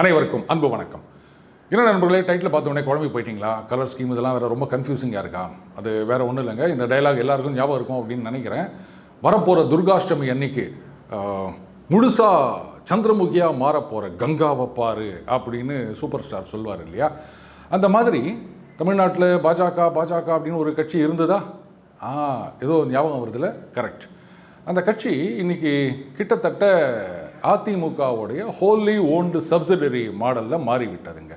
அனைவருக்கும் அன்பு வணக்கம். என்ன நண்பர்களே டைட்டில் பார்த்த உடனே குழம்பி போயிட்டீங்களா? கலர் ஸ்கீம் இதெல்லாம் வேறு ரொம்ப கன்ஃபியூசிங்காக இருக்கா? அது வேறு ஒன்றும் இல்லைங்க. இந்த டயலாக் எல்லாருக்கும் ஞாபகம் இருக்கும் அப்படின்னு நினைக்கிறேன். வரப்போகிற துர்காஷ்டமி அன்னைக்கு முழுசாக சந்திரமுகியாக மாறப்போகிற கங்காவை பாரு அப்படின்னு சூப்பர் ஸ்டார் சொல்வார் இல்லையா? அந்த மாதிரி தமிழ்நாட்டில் பாஜக பாஜக அப்படின்னு ஒரு கட்சி இருந்ததா? ஆ ஏதோ ஞாபகம் வருதுல்ல கரெக்ட் அந்த கட்சி இன்னைக்கு கிட்டத்தட்ட அதிமுகவுடைய ஹோல்லி ஓன்டு சப்சிடரி மாடலில் மாறிவிட்டதுங்க.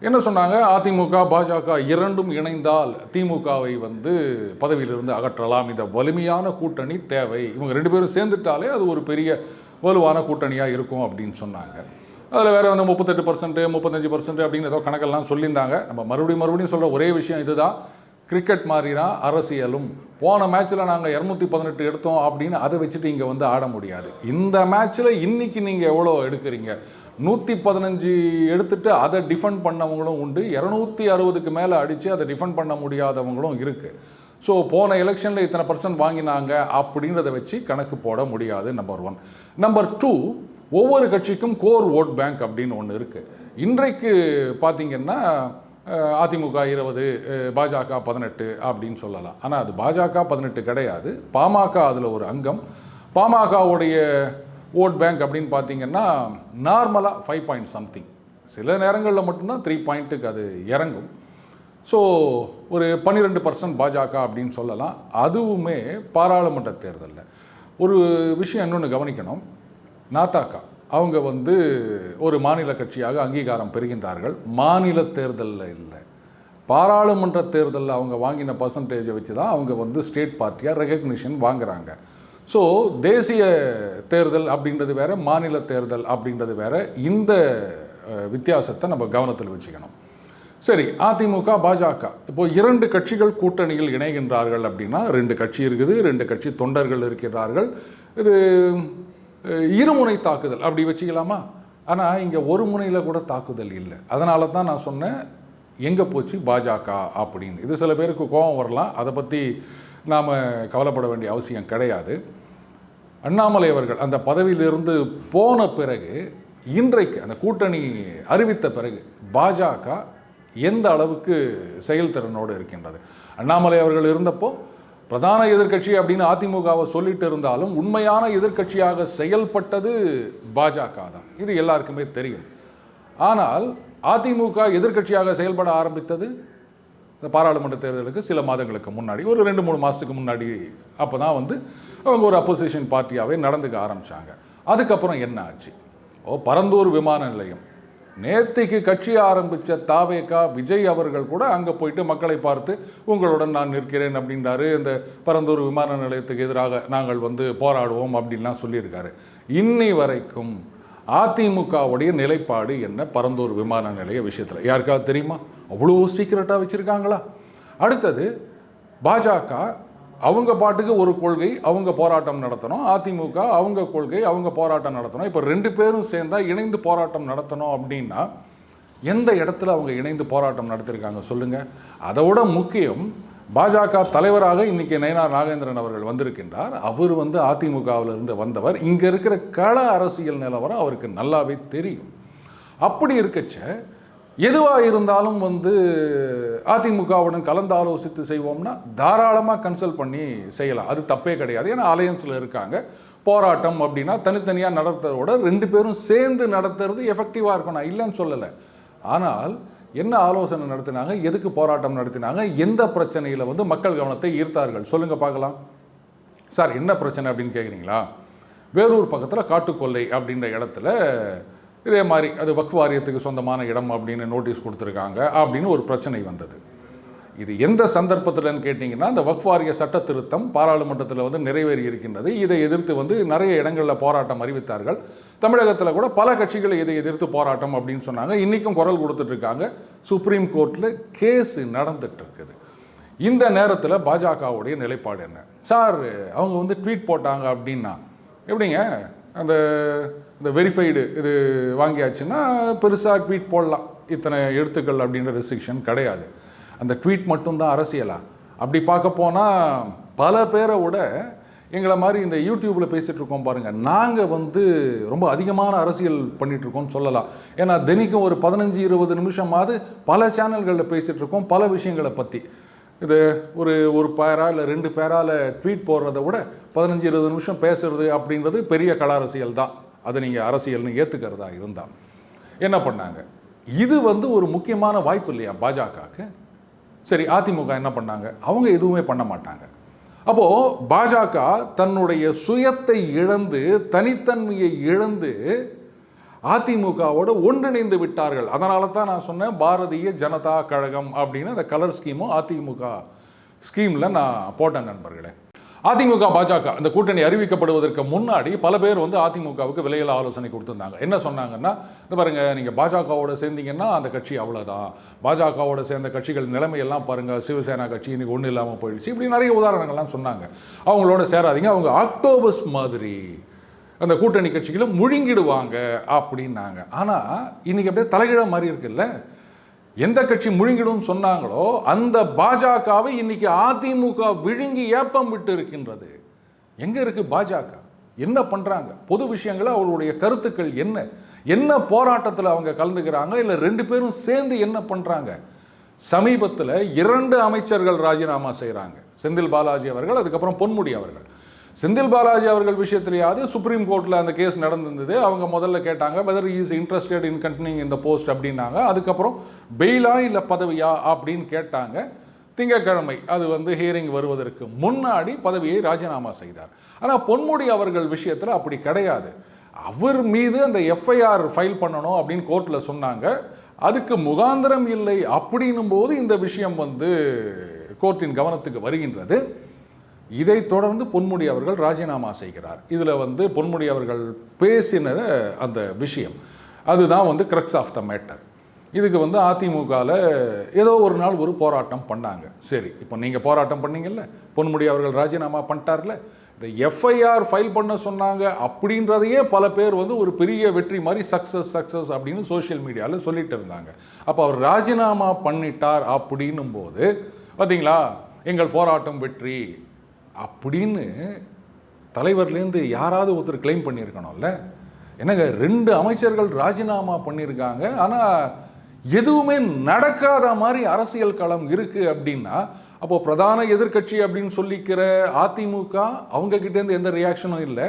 என்ன சொன்னாங்க? அதிமுக பாஜக இரண்டும் இணைந்தால் திமுகவை வந்து பதவியிலிருந்து அகற்றலாம். இந்த வலிமையான கூட்டணி தேவை. இவங்க ரெண்டு பேரும் சேர்ந்துட்டாலே அது ஒரு பெரிய வலுவான கூட்டணியாக இருக்கும் அப்படின்னு சொன்னாங்க. அதில் வேறு வந்து முப்பத்தெட்டு பர்சன்ட் முப்பத்தஞ்சு பர்சன்ட் அப்படின்னு ஏதோ கணக்கெல்லாம் சொல்லியிருந்தாங்க. நம்ம மறுபடியும் மறுபடியும் சொல்கிற ஒரே விஷயம் இதுதான். கிரிக்கெட் மாதிரி தான் அரசியலும். போன மேட்ச்சில் நாங்கள் இரநூத்தி பதினெட்டு எடுத்தோம் அப்படின்னு அதை வச்சுட்டு இங்கே வந்து ஆட முடியாது. இந்த மேட்ச்சில் இன்றைக்கி நீங்கள் எவ்வளோ எடுக்கிறீங்க? நூற்றி பதினஞ்சு எடுத்துட்டு அதை டிஃபெண்ட் பண்ணவங்களும் உண்டு. இரநூத்தி அறுபதுக்கு மேலே அடித்து அதை டிஃபெண்ட் பண்ண முடியாதவங்களும் இருக்குது ஸோ போன எலெக்ஷனில் இத்தனை பர்சன்ட் வாங்கினாங்க அப்படின்றத வச்சு கணக்கு போட முடியாது நம்பர் ஒன் நம்பர் டூ ஒவ்வொரு கட்சிக்கும் கோர் ஓட் பேங்க் அப்படின்னு ஒன்று இருக்குது இன்றைக்கு பார்த்தீங்கன்னா அதிமுக இருபது பாஜக பதினெட்டு அப்படின்னு சொல்லலாம். ஆனால் அது பாஜக பதினெட்டு கிடையாது. பாமக அதில் ஒரு அங்கம். பாமகவுடைய ஓட் பேங்க் அப்படின்னு பார்த்தீங்கன்னா நார்மலாக ஃபைவ் பாயிண்ட் சம்திங் சில நேரங்களில் மட்டும்தான் த்ரீ பாயிண்ட்டுக்கு அது இறங்கும். ஸோ ஒரு பன்னிரெண்டு பர்சன்ட் பாஜக அப்படின்னு சொல்லலாம். அதுவுமே பாராளுமன்ற தேர்தலில். ஒரு விஷயம் இன்னொன்று கவனிக்கணும். நாத்தாக்கா அவங்க வந்து ஒரு மாநில கட்சியாக அங்கீகாரம் பெறுகின்றார்கள். மாநில தேர்தலில் இல்லை. பாராளுமன்ற தேர்தலில் அவங்க வாங்கின பர்சன்டேஜை வச்சு தான் அவங்க வந்து ஸ்டேட் பார்ட்டியாக ரெகக்னிஷன் வாங்குறாங்க. ஸோ தேசிய தேர்தல் அப்படின்றது வேற மாநில தேர்தல் அப்படின்றது வேற. இந்த வித்தியாசத்தை நம்ம கவனத்தில் வச்சுக்கணும். சரி அதிமுக பாஜக. இப்போ இரண்டு கட்சிகள் கூட்டணியில் இணைகின்றார்கள் அப்படின்னா ரெண்டு கட்சி இருக்குது ரெண்டு கட்சி தொண்டர்கள் இருக்கிறார்கள். இது இருமுனை தாக்குதல். அப்படி வச்சுக்கலாமா? ஆனால் இங்கே ஒரு முனையில் கூட தாக்குதல் இல்லை. அதனால தான் நான் சொன்னேன் எங்கே போச்சு? பாஜக அப்படின்னு. இது சில பேருக்கு கோபம் வரலாம். அதை பற்றி நாம் கவலைப்பட வேண்டிய அவசியம் கிடையாது. அண்ணாமலை அவர்கள் அந்த பதவியிலிருந்து போன பிறகு இன்றைக்கு அந்த கூட்டணி அறிவித்த பிறகு பாஜக எந்த அளவுக்கு செயல்திறனோடு இருக்கின்றது? அண்ணாமலை அவர்கள் இருந்தப்போ பிரதான எதிர்க்கட்சி அப்படின்னு அதிமுகவை சொல்லிட்டு இருந்தாலும் உண்மையான எதிர்க்கட்சியாக செயல்பட்டது பாஜக தான். இது எல்லாருக்குமே தெரியும். ஆனால் அதிமுக எதிர்க்கட்சியாக செயல்பட ஆரம்பித்தது இந்த பாராளுமன்ற தேர்தலுக்கு சில மாதங்களுக்கு முன்னாடி ஒரு ரெண்டு மூணு மாதத்துக்கு முன்னாடி அப்போ தான் வந்து அவங்க ஒரு அப்போசிஷன் பார்ட்டியாகவே நடந்துக்க ஆரம்பித்தாங்க அதுக்கப்புறம் என்ன ஆச்சு? ஓ பரந்தூர் விமான நிலையம். நேத்திக்கு கட்சி ஆரம்பித்த தாவேகா விஜய் அவர்கள் கூட அங்கே போயிட்டு மக்களை பார்த்து உங்களுடன் நான் நிற்கிறேன் அப்படின்றாரு. இந்த பரந்தூர் விமான நிலையத்துக்கு எதிராக நாங்கள் வந்து போராடுவோம் அப்படின்லாம் சொல்லியிருக்காரு. இன்னி வரைக்கும் அதிமுகவுடைய நிலைப்பாடு என்ன? பரந்தூர் விமான நிலைய விஷயத்தில். யாருக்காவது தெரியுமா? அவ்வளோ சீக்கிரட்டாக வச்சுருக்காங்களா? அடுத்தது பாஜக அவங்க பாட்டுக்கு ஒரு கொள்கை அவங்க போராட்டம் நடத்தணும். அதிமுக அவங்க கொள்கை அவங்க போராட்டம் நடத்தணும். இப்போ ரெண்டு பேரும் சேர்ந்தால் இணைந்து போராட்டம் நடத்தணும் அப்படின்னா எந்த இடத்துல அவங்க இணைந்து போராட்டம் நடத்தியிருக்காங்க சொல்லுங்கள் அதை விட முக்கியம் பாஜக தலைவராக இன்றைக்கி நயனார் நாகேந்திரன் அவர்கள் வந்திருக்கின்றார். அவர் வந்து அதிமுகவில் இருந்து வந்தவர். இங்கே இருக்கிற கள அரசியல் நிலவரம் அவருக்கு நல்லாவே தெரியும். அப்படி இருக்கச்ச எதுவாக இருந்தாலும் வந்து அதிமுகவுடன் கலந்து ஆலோசித்து செய்வோம்னா தாராளமாக கன்சல்ட் பண்ணி செய்யலாம். அது தப்பே கிடையாது. ஏன்னா அலையன்ஸில் இருக்காங்க. போராட்டம் அப்படின்னா தனித்தனியாக நடத்துறதோட ரெண்டு பேரும் சேர்ந்து நடத்துறது எஃபெக்டிவாக இருக்கும் நான் இல்லைன்னு சொல்லலை. ஆனால் என்ன ஆலோசனை நடத்தினாங்க? எதுக்கு போராட்டம் நடத்தினாங்க? எந்த பிரச்சனையில் வந்து மக்கள் கவனத்தை ஈர்த்தார்கள்? சொல்லுங்கள் பார்க்கலாம். சார் என்ன பிரச்சனை அப்படின்னு கேட்குறீங்களா வேலூர் பக்கத்தில் காட்டுக்கொல்லை அப்படின்ற இடத்துல இதே மாதிரி அது வக்ஃப் வாரியத்துக்கு சொந்தமான இடம் அப்படின்னு நோட்டீஸ் கொடுத்துருக்காங்க அப்படின்னு ஒரு பிரச்சனை வந்தது. இது எந்த சந்தர்ப்பத்தில்னு கேட்டிங்கன்னா இந்த வக்ஃப் வாரிய சட்ட திருத்தம் பாராளுமன்றத்தில் வந்து நிறைவேறி இருக்கின்றது. இதை எதிர்த்து வந்து நிறைய இடங்களில் போராட்டம் அறிவித்தார்கள். தமிழகத்தில் கூட பல கட்சிகள் இதை எதிர்த்து போராட்டம் அப்படின்னு சொன்னாங்க. இன்றைக்கும் குரல் கொடுத்துட்ருக்காங்க. சுப்ரீம் கோர்ட்டில் கேஸ் நடந்துட்டுருக்குது இந்த நேரத்தில் பாஜகவுடைய நிலைப்பாடு என்ன? சார் அவங்க வந்து ட்வீட் போட்டாங்க அப்படின்னா எப்படிங்க? அந்த இந்த வெரிஃபைடு இது வாங்கியாச்சுன்னா பெருசாக ட்வீட் போடலாம். இத்தனை எழுத்துக்கள் அப்படின்ற ரெஸ்ட்ரிக்ஷன் கிடையாது. அந்த ட்வீட் மட்டும்தான் அரசியலா? அப்படி பார்க்க போனால் பல பேரை விட எங்களை மாதிரி இந்த யூடியூப்பில் பேசிகிட்டு இருக்கோம் பாருங்கள் நாங்கள் வந்து ரொம்ப அதிகமான அரசியல் பண்ணிகிட்ருக்கோம்னு சொல்லலாம். ஏன்னா தினிக்கும் ஒரு பதினஞ்சு இருபது நிமிஷமாவது பல சேனல்களில் பேசிகிட்டு இருக்கோம் பல விஷயங்களை பற்றி இது ஒரு ஒரு பேரா இல்லை ரெண்டு பேரால ட்வீட் போடுறத விட பதினஞ்சு இருபது நிமிஷம் பேசுறது அப்படின்றது பெரிய கலாரசியல் தான். அதை நீங்கள் அரசியல்னு ஏற்றுக்கிறதா இருந்தால் என்ன பண்ணாங்க? இது வந்து ஒரு முக்கியமான வாய்ப்பு இல்லையா பாஜகவுக்கு? சரி அதிமுக என்ன பண்ணாங்க? அவங்க எதுவுமே பண்ண மாட்டாங்க. அப்போது பாஜக தன்னுடைய சுயத்தை இழந்து தனித்தன்மையை இழந்து அதிமுகவோடு ஒன்றிணைந்து விட்டார்கள். அதனால தான் நான் சொன்னேன் பாரதிய ஜனதா கழகம் அப்படின்னு அந்த கலர் ஸ்கீமும் அதிமுக ஸ்கீமில் நான் போட்டேன் நண்பர்களே. அதிமுக பாஜக அந்த கூட்டணி அறிவிக்கப்படுவதற்கு முன்னாடி பல பேர் வந்து அதிமுகவுக்கு விலையில ஆலோசனை கொடுத்துருந்தாங்க. என்ன சொன்னாங்கன்னா இந்த பாருங்க நீங்க பாஜகவோட சேர்ந்தீங்கன்னா அந்த கட்சி அவ்வளோதான் பாஜகவோட சேர்ந்த கட்சிகள் நிலைமையெல்லாம் பாருங்க சிவசேனா கட்சி இன்னைக்கு ஒன்றும் இல்லாமல் போயிடுச்சு. இப்படி நிறைய உதாரணங்கள்லாம் சொன்னாங்க. அவங்களோட சேராதீங்க அவங்க ஆக்டோபஸ் மாதிரி அந்த கூட்டணி கட்சிகளும் முழுங்கிடுவாங்க அப்படின்னாங்க. ஆனால் இன்றைக்கி அப்படியே தலைகீழ மாதிரி இருக்குல்ல? எந்த கட்சி முழுங்கிடும் சொன்னாங்களோ அந்த பாஜகவை இன்னைக்கு அதிமுக விழுங்கி ஏப்பம் விட்டு இருக்கின்றது. எங்க இருக்கு பாஜக? என்ன பண்றாங்க? பொது விஷயங்கள? அவர்களுடைய கருத்துக்கள் என்ன? என்ன போராட்டத்தில் அவங்க கலந்துக்கிறாங்க? இல்லை ரெண்டு பேரும் சேர்ந்து என்ன பண்றாங்க? சமீபத்தில் இரண்டு அமைச்சர்கள் ராஜினாமா செய்கிறாங்க செந்தில் பாலாஜி அவர்கள் அதுக்கப்புறம் பொன்முடி அவர்கள். செந்தில் பாலாஜி அவர்கள் விஷயத்திலேயாவது சுப்ரீம் கோர்ட்டில் அந்த கேஸ் நடந்திருந்தது. அவங்க முதல்ல கேட்டாங்க whether is interested in continue இந்த போஸ்ட் அப்படின்னாங்க. அதுக்கப்புறம் பெயிலா இல்லை பதவியா? அப்படின்னு கேட்டாங்க. திங்கட்கிழமை அது வந்து ஹியரிங் வருவதற்கு முன்னாடி பதவியை ராஜினாமா செய்தார். ஆனால் பொன்முடி அவர்கள் விஷயத்தில் அப்படி கிடையாது. அவர் மீது அந்த எஃப்ஐஆர் ஃபைல் பண்ணணும் அப்படின்னு கோர்ட்டில் சொன்னாங்க. அதுக்கு முகாந்திரம் இல்லை அப்படின்னும் போது இந்த விஷயம் வந்து கோர்ட்டின் கவனத்துக்கு வருகின்றது. இதைத் தொடர்ந்து பொன்முடி அவர்கள் ராஜினாமா செய்கிறார். இதில் வந்து பொன்முடி அவர்கள் பேசின அந்த விஷயம் அதுதான் வந்து கிரக்ஸ் ஆஃப் த மேட்டர் இதுக்கு வந்து அதிமுகவில் ஏதோ ஒரு நாள் ஒரு போராட்டம் பண்ணாங்க. சரி இப்போ நீங்கள் போராட்டம் பண்ணீங்கல்ல பொன்முடி அவர்கள் ராஜினாமா பண்ணிட்டார்ல இந்த எஃப்ஐஆர் ஃபைல் பண்ண சொன்னாங்க அப்படின்றதையே பல பேர் வந்து ஒரு பெரிய வெற்றி மாதிரி சக்ஸஸ் சக்ஸஸ் அப்படின்னு சோஷியல் மீடியாவில் சொல்லிட்டு இருந்தாங்க. அப்போ அவர் ராஜினாமா பண்ணிட்டார் அப்படின்னும் போது பார்த்தீங்களா எங்கள் போராட்டம் வெற்றி அப்படின்னு தலைவர்லேருந்து யாராவது ஒருத்தர் கிளைம் பண்ணியிருக்கணும்ல? என்னங்க ரெண்டு அமைச்சர்கள் ராஜினாமா பண்ணியிருக்காங்க ஆனால் எதுவுமே நடக்காத மாதிரி அரசியல் களம் இருக்குது அப்படின்னா அப்போது பிரதான எதிர்க்கட்சி அப்படின்னு சொல்லிக்கிற அதிமுக அவங்கக்கிட்டேருந்து எந்த ரியாக்ஷனும் இல்லை.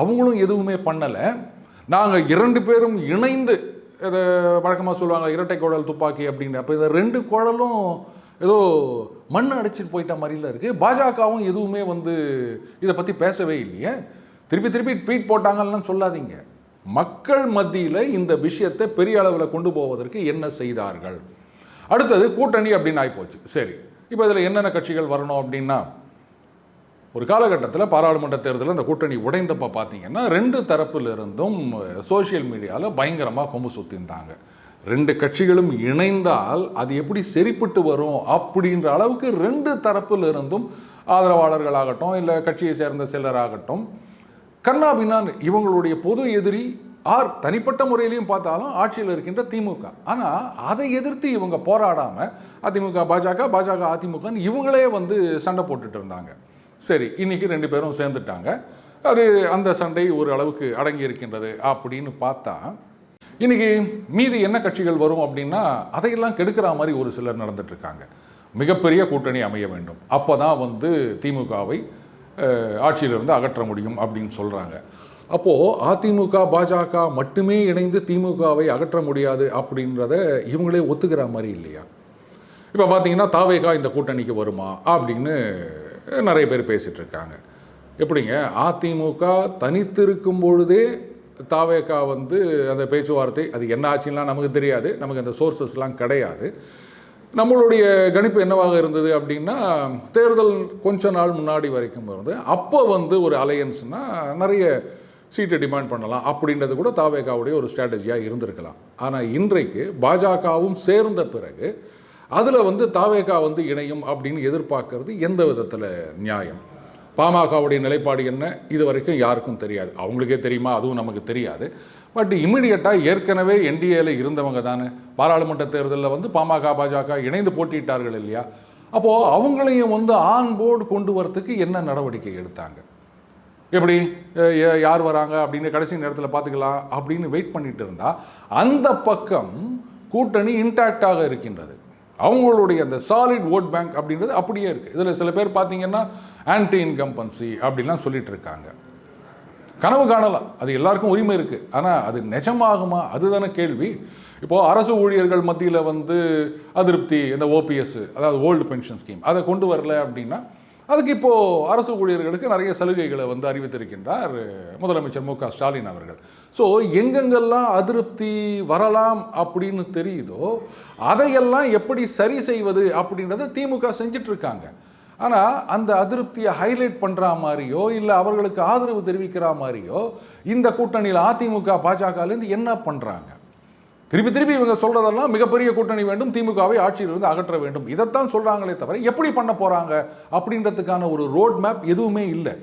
அவங்களும் எதுவுமே பண்ணலை. நாங்கள் இரண்டு பேரும் இணைந்து இதை வழக்கமாக சொல்லுவாங்க இரட்டை குழல் துப்பாக்கி அப்படின்னு. அப்போ இதை ரெண்டு குழலும் ஏதோ மண் அடிச்சிட்டு போயிட்ட மாதிரிலாம் இருக்கு. பாஜகவும் எதுவுமே வந்து இதை பற்றி பேசவே இல்லையே. திருப்பி திருப்பி ட்வீட் போட்டாங்கலாம் சொல்லாதீங்க. மக்கள் மத்தியில் இந்த விஷயத்தை பெரிய அளவில் கொண்டு போவதற்கு என்ன செய்தார்கள்? அடுத்தது கூட்டணி அப்படின்னு ஆகிப்போச்சு சரி இப்போ இதில் என்னென்ன கட்சிகள் வரணும் அப்படின்னா ஒரு காலகட்டத்தில் பாராளுமன்ற தேர்தலில் அந்த கூட்டணி உடைந்தப்ப பார்த்தீங்கன்னா ரெண்டு தரப்புல இருந்தும் சோஷியல் மீடியாவில் பயங்கரமாக கொம்பு சுற்றிருந்தாங்க ரெண்டு கட்சிகளும் இணைந்தால் அது எப்படி சரிப்பட்டு வரும் அப்படின்ற அளவுக்கு ரெண்டு தரப்பில் இருந்தும் ஆதரவாளர்களாகட்டும் இல்லை கட்சியை சேர்ந்த சிலராகட்டும் கண்ணா பின்னான் இவங்களுடைய பொது எதிரி ஆர் தனிப்பட்ட முறையிலையும் பார்த்தாலும் ஆட்சியில் இருக்கின்ற திமுக. ஆனால் அதை எதிர்த்து இவங்க போராடாமல் அதிமுக பாஜக பாஜக அதிமுகன்னு இவங்களே வந்து சண்டை போட்டுட்டு இருந்தாங்க. சரி இன்னைக்கு ரெண்டு பேரும் சேர்ந்துட்டாங்க. அது அந்த சண்டை ஒரு அளவுக்கு அடங்கி இருக்கின்றது அப்படின்னு பார்த்தா இன்றைக்கி மீதி என்ன கட்சிகள் வரும் அப்படின்னா அதையெல்லாம் கெடுக்கிற மாதிரி ஒரு சிலர் நடந்துட்டுருக்காங்க. மிகப்பெரிய கூட்டணி அமைய வேண்டும். அப்போ தான் வந்து திமுகவை ஆட்சியிலிருந்து அகற்ற முடியும் அப்படின்னு சொல்கிறாங்க அப்போது அதிமுக பாஜக மட்டுமே இணைந்து திமுகவை அகற்ற முடியாது அப்படின்றத இவங்களே ஒத்துக்கிற மாதிரி இல்லையா? இப்போ பார்த்தீங்கன்னா தாவேகா இந்த கூட்டணிக்கு வருமா அப்படின்னு நிறைய பேர் பேசிட்டு இருக்காங்க எப்படிங்க? அதிமுக தனித்திருக்கும் பொழுதே தாவேகா வந்து அந்த பேச்சுவார்த்தை அது என்ன ஆச்சுன்னா நமக்கு தெரியாது. நமக்கு அந்த சோர்சஸ்லாம் கிடையாது. நம்மளுடைய கணிப்பு என்னவாக இருந்தது அப்படின்னா தேர்தல் கொஞ்ச நாள் முன்னாடி வரைக்கும் இருந்து அப்போ வந்து ஒரு அலையன்ஸ்னால் நிறைய சீட்டை டிமாண்ட் பண்ணலாம் அப்படின்றது கூட தாவேகாவுடைய ஒரு ஸ்ட்ராட்டஜியாக இருந்திருக்கலாம். ஆனால் இன்றைக்கு பாஜகவும் சேர்ந்த பிறகு அதில் வந்து தாவேகா வந்து இணையும் அப்படின்னு எதிர்பார்க்கறது எந்த விதத்தில் நியாயம்? பாமகவுடைய நிலைப்பாடு என்ன? இது வரைக்கும் யாருக்கும் தெரியாது. அவங்களுக்கே தெரியுமா? அதுவும் நமக்கு தெரியாது. பட் இமிடியட்டாக ஏற்கனவே என்டிஏல இருந்தவங்க தானே. பாராளுமன்ற தேர்தலில் வந்து பாமக பாஜக இணைந்து போட்டியிட்டார்கள் இல்லையா? அப்போது அவங்களையும் வந்து ஆன் போர்டு கொண்டு வரத்துக்கு என்ன நடவடிக்கை எடுத்தாங்க? எப்படி? யார் வராங்க? அப்படின்னு கடைசி நேரத்தில் பார்த்துக்கலாம் அப்படின்னு வெயிட் பண்ணிட்டு இருந்தா அந்த பக்கம் கூட்டணி இன்டாக்டாக இருக்கின்றது. அவங்களுடைய அந்த சாலிட் ஓட் பேங்க் அப்படின்றது அப்படியே இருக்குது இதில் சில பேர் பார்த்தீங்கன்னா ஆன்டி இன்கம்பன்சி அப்படிலாம் சொல்லிட்டு இருக்காங்க கனவு காணலாம். அது எல்லாருக்கும் உரிமை இருக்குது ஆனால் அது நிஜமாகுமா? அதுதானே கேள்வி. இப்போது அரசு ஊழியர்கள் மத்தியில் வந்து அதிருப்தி இந்த ஓபிஎஸ் அதாவது ஓல்டு பென்ஷன் ஸ்கீம் அதை கொண்டு வரல அப்படின்னா அதுக்கு இப்போது அரசு ஊழியர்களுக்கு நிறைய சலுகைகளை வந்து அறிவித்திருக்கின்றார் முதலமைச்சர் மு க ஸ்டாலின் அவர்கள். ஸோ எங்கெங்கெல்லாம் அதிருப்தி வரலாம் அப்படின்னு தெரியுதோ அதையெல்லாம் எப்படி சரி செய்வது அப்படின்றத திமுக செஞ்சுட்டு இருக்காங்க ஆனால் அந்த அதிருப்தியை ஹைலைட் பண்ணுற மாதிரியோ இல்லை அவர்களுக்கு ஆதரவு தெரிவிக்கிற மாதிரியோ இந்த கூட்டணியில் அதிமுக பாஜகலேருந்து என்ன பண்ணுறாங்க திருப்பி திருப்பி இவங்க சொல்கிறதெல்லாம் மிகப்பெரிய கூட்டணி வேண்டும் திமுகவை ஆட்சியிலிருந்து அகற்ற வேண்டும். இதைத்தான் சொல்கிறாங்களே தவிர எப்படி பண்ண போகிறாங்க அப்படின்றதுக்கான ஒரு ரோட் மேப் எதுவுமே இல்லை.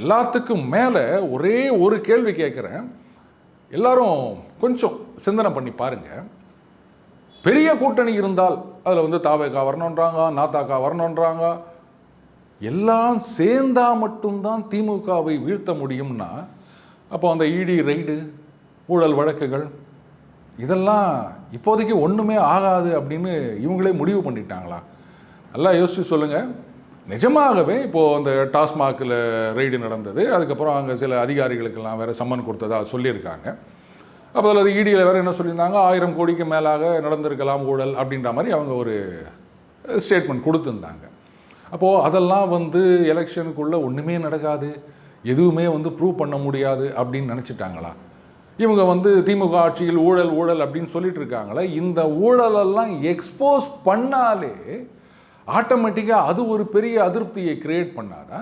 எல்லாத்துக்கும் மேலே ஒரே ஒரு கேள்வி கேட்குறேன். எல்லாரும் கொஞ்சம் சிந்தனை பண்ணி பாருங்கள் பெரிய கூட்டணி இருந்தால் அதில் வந்து தாவேகா வரணுன்றாங்க நாத்தாக்கா வரணுன்றாங்க எல்லாம் சேர்ந்தா மட்டும்தான் திமுகவை வீழ்த்த முடியும்னா அப்போ அந்த இடி ரைடு ஊழல் வழக்குகள் இதெல்லாம் இப்போதைக்கு ஒன்றுமே ஆகாது அப்படின்னு இவங்களே முடிவு பண்ணிட்டாங்களா? நல்லா யோசிச்சு சொல்லுங்கள் நிஜமாகவே இப்போது அந்த டாஸ்மாகில் ரெய்டு நடந்தது. அதுக்கப்புறம் அங்கே சில அதிகாரிகளுக்கெல்லாம் வேறு சம்மன் கொடுத்ததா சொல்லியிருக்காங்க. அப்போ அதில் இடியில் வேறு என்ன சொல்லியிருந்தாங்க? ஆயிரம் கோடிக்கு மேலாக நடந்திருக்கலாம் ஊழல் அப்படின்ற மாதிரி அவங்க ஒரு ஸ்டேட்மெண்ட் கொடுத்துருந்தாங்க. அப்போது அதெல்லாம் வந்து எலெக்ஷனுக்குள்ளே ஒன்றுமே நடக்காது. எதுவுமே வந்து ப்ரூவ் பண்ண முடியாது அப்படின்னு நினச்சிட்டாங்களா? இவங்க வந்து திமுக ஆட்சியில் ஊழல் ஊழல் அப்படின்னு சொல்லிட்டு இருக்காங்களே இந்த ஊழலெல்லாம் எக்ஸ்போஸ் பண்ணாலே ஆட்டோமேட்டிக்காக அது ஒரு பெரிய அதிருப்தியை கிரியேட் பண்ணாதா?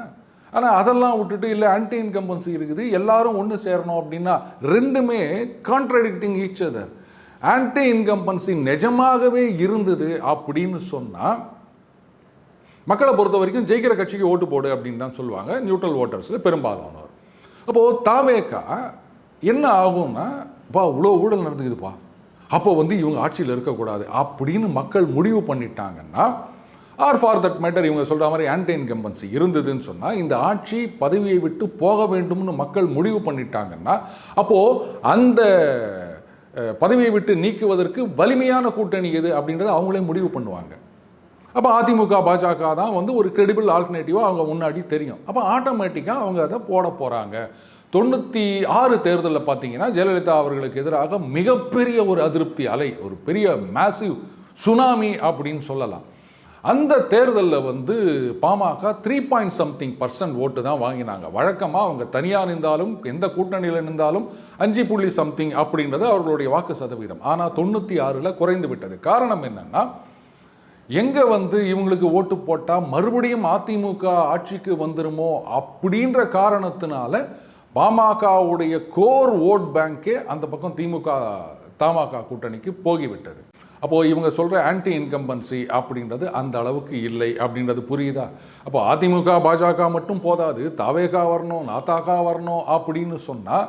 ஆனால் அதெல்லாம் விட்டுட்டு இல்லை ஆன்டி இன்கம்பன்சி இருக்குது எல்லாரும் ஒன்று சேரணும் அப்படின்னா ரெண்டுமே contradicting each other anti incumbency நிஜமாகவே இருந்தது அப்படின்னு சொன்னால் மக்களை பொறுத்த வரைக்கும் ஜெயிக்கிற கட்சிக்கு ஓட்டு போடு அப்படின்னு தான் சொல்லுவாங்க. நியூட்ரல் ஓட்டர்ஸில் பெரும்பாலானவர் அப்போது தாவேக்கா என்ன ஆகும்னா பா இவ்வளோ ஊழல் நடந்துக்குதுப்பா. அப்போ வந்து இவங்க ஆட்சியில் இருக்கக்கூடாது. அப்படின்னு மக்கள் முடிவு பண்ணிட்டாங்கன்னா ஆர் ஃபார் தட் மேட்டர் இவங்க சொல்கிற மாதிரி ஆன்டி இன்கம்பன்சி இருந்ததுன்னு சொன்னால் இந்த ஆட்சி பதவியை விட்டு போக வேண்டும்னு மக்கள் முடிவு பண்ணிட்டாங்கன்னா அப்போது அந்த பதவியை விட்டு நீக்குவதற்கு வலிமையான கூட்டணி எது அப்படின்றத அவங்களே முடிவு பண்ணுவாங்க. அப்போ அதிமுக பாஜக தான் வந்து ஒரு கிரெடிபிள் ஆல்டர்னேட்டிவாக அவங்க முன்னாடி தெரியும். அப்போ ஆட்டோமேட்டிக்காக அவங்க அதை போட போகிறாங்க தொண்ணூற்றி ஆறு தேர்தலில் பார்த்தீங்கன்னா ஜெயலலிதா அவர்களுக்கு எதிராக மிகப்பெரிய ஒரு அதிருப்தி அலை ஒரு பெரிய மேசிவ் சுனாமி அப்படின்னு சொல்லலாம். அந்த தேர்தலில் வந்து PMK three point something percent vote தான் வாங்கினாங்க. வழக்கமாக அவங்க தனியாக நின்றாலும் எந்த கூட்டணியில் நின்றாலும் அஞ்சு புள்ளி சம்திங் அப்படின்றது அவர்களுடைய வாக்கு சதவீதம். ஆனால் தொண்ணூற்றி ஆறில் குறைந்து விட்டது. காரணம் என்னன்னா எங்கே வந்து இவங்களுக்கு ஓட்டு போட்டால் மறுபடியும் அதிமுக ஆட்சிக்கு வந்துருமோ அப்படின்ற காரணத்தினால பாமகவுடைய கோர் ஓட் பேங்கே அந்த பக்கம் திமுக தமாக கூட்டணிக்கு போகிவிட்டது. அப்போது இவங்க சொல்கிற ஆன்டி இன்கம்பன்சி அப்படின்றது அந்த அளவுக்கு இல்லை அப்படின்றது புரியுதா? அப்போ அதிமுக பாஜக மட்டும் போதாது. தவேகா வரணும் நாத்தாக்கா வரணும் அப்படின்னு சொன்னால்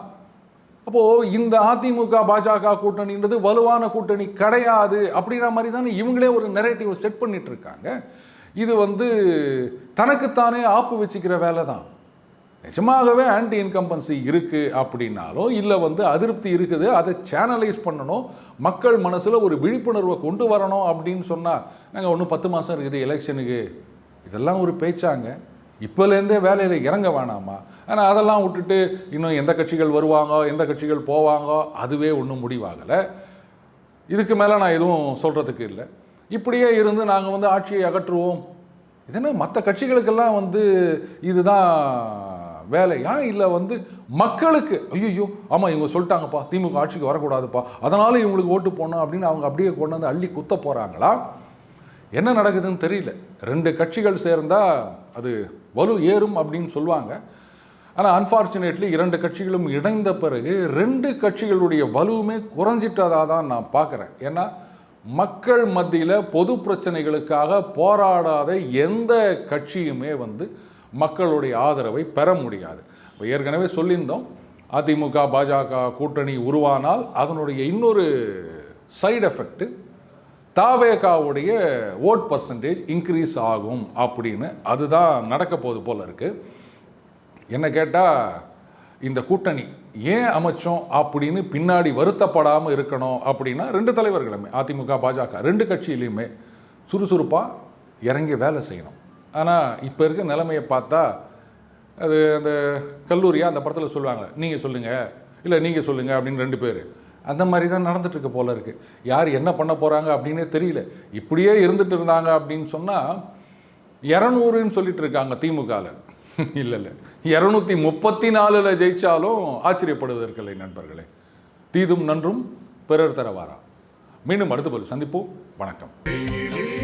அப்போது இந்த அதிமுக பாஜக கூட்டணின்றது வலுவான கூட்டணி கிடையாது அப்படின்ற மாதிரி தானே இவங்களே ஒரு நெரேட்டிவ் செட் பண்ணிட்டு இருக்காங்க இது வந்து தனக்குத்தானே ஆப்பு வச்சுக்கிற வேலை தான் நிஜமாகவே ஆன்டி இன்கம்பன்சி இருக்குது அப்படின்னாலும் இல்லை வந்து அதிருப்தி இருக்குது அதை சேனலைஸ் பண்ணணும் மக்கள் மனசில் ஒரு விழிப்புணர்வை கொண்டு வரணும் அப்படின்னு சொன்னால் நாங்கள் ஒன்றும் பத்து மாதம் இருக்குது எலெக்ஷனுக்கு இதெல்லாம் ஒரு பேச்சாங்க. இப்போலேருந்தே வேலையில் இறங்க வேணாமா? ஆனால் அதெல்லாம் விட்டுட்டு இன்னும் எந்த கட்சிகள் வருவாங்க எந்த கட்சிகள் போவாங்க அதுவே ஒன்றும் முடிவாகலை. இதுக்கு மேலே நான் எதுவும் சொல்கிறதுக்கு இல்லை. இப்படியே இருந்து நாங்கள் வந்து ஆட்சியை அகற்றுவோம். இதென்ன மற்ற கட்சிகளுக்கெல்லாம் வந்து இதுதான் வேலையா? இல்லை வந்து மக்களுக்கு? ஐயோ ஆமாம் இவங்க சொல்லிட்டாங்கப்பா திமுக ஆட்சிக்கு வரக்கூடாதுப்பா. அதனால் இவங்களுக்கு ஓட்டு போடணும் அப்படின்னு அவங்க அப்படியே கொண்டு வந்து அள்ளி குத்த போகிறாங்களா என்ன நடக்குதுன்னு தெரியல. ரெண்டு கட்சிகள் சேர்ந்தால் அது வலு ஏறும் அப்படின்னு சொல்லுவாங்க. ஆனால் அன்ஃபார்ச்சுனேட்லி இரண்டு கட்சிகளும் இணைந்த பிறகு ரெண்டு கட்சிகளுடைய வலுவுமே குறைஞ்சிட்டதாக தான் நான் பார்க்குறேன். ஏன்னா மக்கள் மத்தியில் பொது பிரச்சனைகளுக்காக போராடாத எந்த கட்சியுமே வந்து மக்களுடைய ஆதரவை பெற முடியாது. இப்போ ஏற்கனவே சொல்லியிருந்தோம் அதிமுக பாஜக கூட்டணி உருவானால் அதனுடைய இன்னொரு சைடு எஃபெக்ட்டு தாவேகாவுடைய ஓட் பர்சன்டேஜ் இன்க்ரீஸ் ஆகும் அப்படின்னு அதுதான் நடக்க போது போல இருக்குது என்ன கேட்டால் இந்த கூட்டணி ஏன் அமைச்சோம் அப்படின்னு பின்னாடி வருத்தப்படாமல் இருக்கணும் அப்படின்னா ரெண்டு தலைவர்களுமே அதிமுக பாஜக ரெண்டு கட்சியிலையுமே சுறுசுறுப்பாக இறங்கி வேலை செய்யணும். ஆனால் இப்போ இருக்க நிலைமையை பார்த்தா அது அந்த கல்லூரியாக அந்த படத்தில் சொல்லுவாங்க நீங்கள் சொல்லுங்கள் இல்லை நீங்கள் சொல்லுங்கள் அப்படின்னு ரெண்டு பேர். அந்த மாதிரி தான் நடந்துட்டுருக்கு போல இருக்குது யார் என்ன பண்ண போகிறாங்க அப்படின்னே தெரியல. இப்படியே இருந்துட்டு இருந்தாங்க அப்படின்னு சொன்னால் இரநூறுன்னு சொல்லிட்டு இருக்காங்க திமுகவில் இல்லை இல்லை. இரநூத்தி முப்பத்தி நாலில் ஜெயித்தாலும் ஆச்சரியப்படுவதற்கில்லை நண்பர்களே. தீதும் நன்றும் பிறர் தரவாரா மீண்டும் அடுத்த போது சந்திப்போம். வணக்கம்.